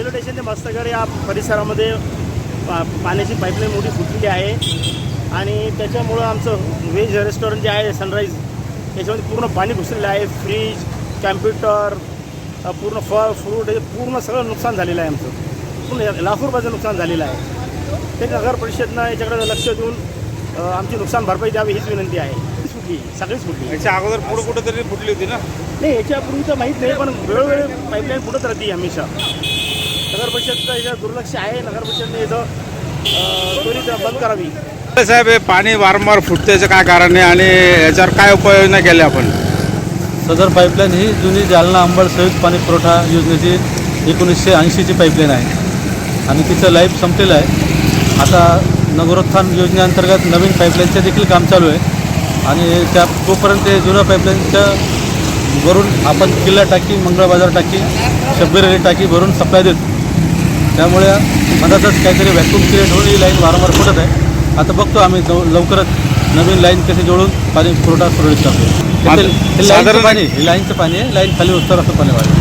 Railway station ते मस्तगड या परिसरामध्ये पा पाण्याची पाईपलाईन मोठी फुटलेली आहे. आणि त्याच्यामुळं आमचं व्हेज रेस्टॉरंट जे आहे सनराईज याच्यामध्ये पूर्ण पाणी घुसलेलं आहे. फ्रीज कॅम्प्युटर पूर्ण फळ फ्रूट हे पूर्ण सगळं नुकसान झालेलं आहे आमचं. पूर्ण लाखो रुपयाचं नुकसान झालेलं आहे. ते नगर परिषदनं याच्याकडे लक्ष देऊन आमची नुकसान भरपाई द्यावी हीच विनंती आहे. फुटली सगळीच फुटली. याच्या अगोदर पुढे कुठं तरी फुटली होती ना? नाही याच्यापूर्वीचं माहीत नाही पण वेळोवेळी पाईपलाईन फुटत राहते हमेशा. नगर परिषदचं याच्यावर दुर्लक्ष आहे. नगर परिषदने अं, त्वरित बंद करावी. साहेब हे पाणी वारंवार फुटण्याचं काय कारण आहे आणि याच्यावर काय उपाययोजना केल्या आपण? सदर पाईपलाईन ही जुनी जालना अंबड संयुक्त पाणी पुरवठा योजनेची एकोणीसशे ऐंशीची पाईपलाईन आहे. आणि तिचं लाईफ संपलेलं आहे. आता नगरोत्थान योजनेअंतर्गत नवीन पाईपलाईनचं देखील काम चालू आहे. आणि त्या तोपर्यंत ते जुन्या पाईपलाईनच्या वरून आपण किल्ला टाकी मंगळबाजार टाकी शब्बीर टाकी भरून सप्लाय देतो. त्यामुळे मधातच काहीतरी व्हॅक्यूम क्रिएट होऊन ही लाईन वारंवार फुटत आहे. आता बघतो आम्ही लव- लवकरच नवीन लाईन कशी जोडून पाणी पुरवठा सुरळीत करतो हे- लाईनचं पाणी हे लाईनचं पाणी आहे. लाईन खाली उतर असं पाणी वाढतं